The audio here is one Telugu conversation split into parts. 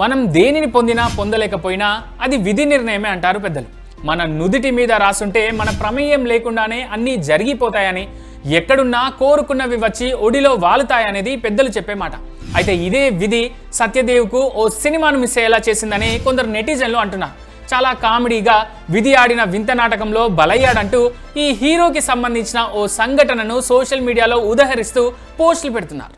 మనం దేనిని పొందినా పొందలేకపోయినా అది విధి నిర్ణయమే అంటారు పెద్దలు. మన నుదిటి మీద రాసుంటే మన ప్రమేయం లేకుండానే అన్నీ జరిగిపోతాయని ఎక్కడున్నా కోరుకున్నవి వచ్చి ఒడిలో వాలుతాయనేది పెద్దలు చెప్పే మాట. అయితే ఇదే విధి సత్యదేవ్కు ఓ సినిమాను మిస్ అయ్యేలా చేసిందని కొందరు నెటిజన్లు అంటున్నారు. చాలా కామెడీగా విధి ఆడిన వింత నాటకంలో బలయ్యాడంటూ ఈ హీరోకి సంబంధించిన ఓ సంఘటనను సోషల్ మీడియాలో ఉదహరిస్తూ పోస్టులు పెడుతున్నారు.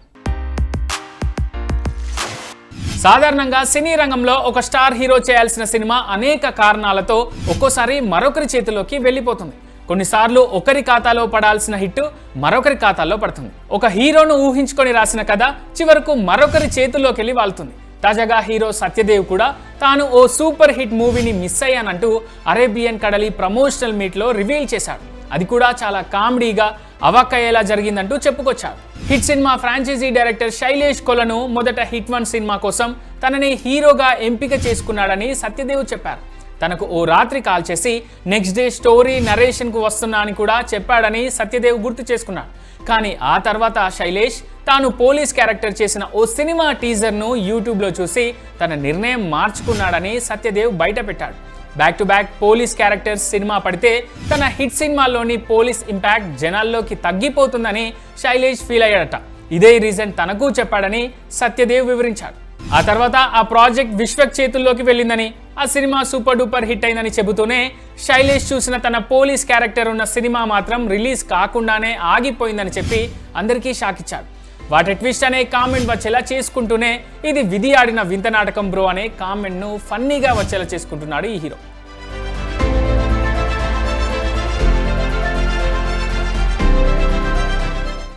సాధారణంగా సినీ రంగంలో ఒక స్టార్ హీరో చేయాల్సిన సినిమా అనేక కారణాలతో ఒక్కోసారి మరొకరి చేతిలోకి వెళ్ళిపోతుంది. కొన్నిసార్లు ఒకరి ఖాతాలో పడాల్సిన హిట్ మరొకరి ఖాతాలో పడుతుంది. ఒక హీరోను ఊహించుకొని రాసిన కథ చివరకు మరొకరి చేతుల్లోకి వెళ్ళి వాళ్తుంది. తాజాగా హీరో సత్యదేవ్ కూడా తాను ఓ సూపర్ హిట్ మూవీని మిస్ అయ్యానంటూ అరేబియన్ కడలి ప్రమోషనల్ మీట్లో రివీల్ చేశాడు. అది కూడా చాలా కామెడీగా అవక్కయ్యేలా జరిగిందంటూ చెప్పుకొచ్చాడు hit cinema franchise director Sailesh Kolanu మొదట హిట్ వన్ సినిమా కోసం తనని హీరోగా ఎంపిక చేసుకున్నాడని సత్యదేవ్ చెప్పారు. తనకు ఓ రాత్రి కాల్ చేసి నెక్స్ట్ డే స్టోరీ నరేషన్కు వస్తున్నా అని కూడా చెప్పాడని సత్యదేవ్ గుర్తు చేసుకున్నాడు. కానీ ఆ తర్వాత శైలేష్ తాను పోలీస్ క్యారెక్టర్ చేసిన ఓ సినిమా టీజర్ను యూట్యూబ్లో చూసి తన నిర్ణయం మార్చుకున్నాడని Satyadev బయటపెట్టాడు. Back to back police characters cinema పడితే తన హిట్ సినిమాల్లోని పోలీస్ ఇంపాక్ట్ జనాల్లోకి తగ్గిపోతుందని శైలేష్ ఫీల్ అయ్యాడట. ఇదే రీజన్ తనకు చెప్పాడని సత్యదేవ్ వివరించాడు ఆ తర్వాత ఆ ప్రాజెక్ట్ విశ్వక్ చేతుల్లోకి వెళ్ళిందని ఆ సినిమా సూపర్ డూపర్ హిట్ అయిందని చెబుతూనే శైలేష్ చూసిన తన పోలీస్ క్యారెక్టర్ ఉన్న సినిమా మాత్రం రిలీజ్ కాకుండానే ఆగిపోయిందని చెప్పి అందరికీ షాక్ ఇచ్చాడు వాటి ట్విస్ట్ అనే కామెంట్ వచ్చేలా చేసుకుంటూనే ఇది విధి ఆడిన వింత నాటకం బ్రో అనే కామెంట్ను ఫన్నీగా వచ్చేలా చేసుకుంటున్నాడు ఈ హీరో